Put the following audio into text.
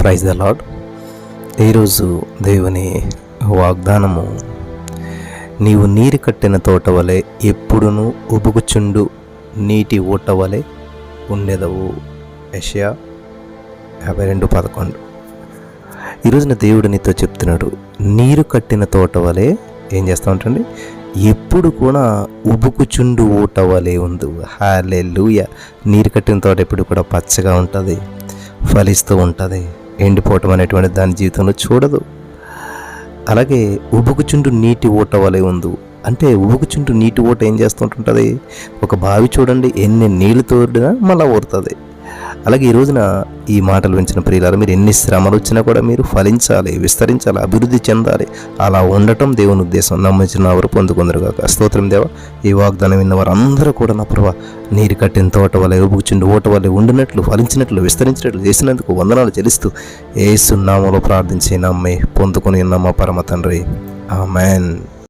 Praise the lord ఈరోజు దేవుని వాగ్దానము నీవు నీరు కట్టిన తోట వలె ఎప్పుడును ఉబుకుచుండు నీటి ఊట వలె ఉండేదవు. యషయా యాభై రెండు పదకొండు. ఈరోజున దేవుడు నీతో చెప్తున్నాడు నీరు కట్టిన తోట వలె ఏం చేస్తూ ఉంటండి? ఎప్పుడు కూడా ఉబుకుచుండు ఊట వలె ఉంది హాలే లూయ నీరు కట్టిన తోట ఎప్పుడు కూడా పచ్చగా ఉంటుంది ఫలిస్తూ ఉంటుంది. ఎండిపోవటం అనేటువంటి దాని జీవితంలో చూడదు. అలాగే ఉబుకుచుండు నీటి ఊట వలె ఉంది. అంటే ఉబుకుచుండు నీటి ఊట ఏం చేస్తుంటుంటుంది? ఒక బావి చూడండి ఎన్ని నీళ్ళు తోడినా మళ్ళీ ఊరుతుంది. అలాగే ఈ రోజున ఈ మాటలు వించిన ప్రియులారు మీరు ఎన్ని శ్రమలు వచ్చినా కూడా మీరు ఫలించాలి విస్తరించాలి అభివృద్ధి చెందాలి. అలా ఉండటం దేవుని ఉద్దేశం. నమ్మించిన వారు పొందుకుందరుగాక స్తోత్రం దేవ ఈ వాగ్దానం విన్న వారు అందరూ కూడా నా ప్రభా నీరు కట్టిన తోట వల్ల కూర్చుండి ఓట వల్ల ఉండినట్లు ఫలించినట్లు విస్తరించినట్లు చేసినందుకు వందనాలు చెల్లిస్తూ ఏ సున్నామలో ప్రార్థించి నమ్మి పొందుకొని ఉన్న మా పరమ తండ్రి. ఆ మ్యాన్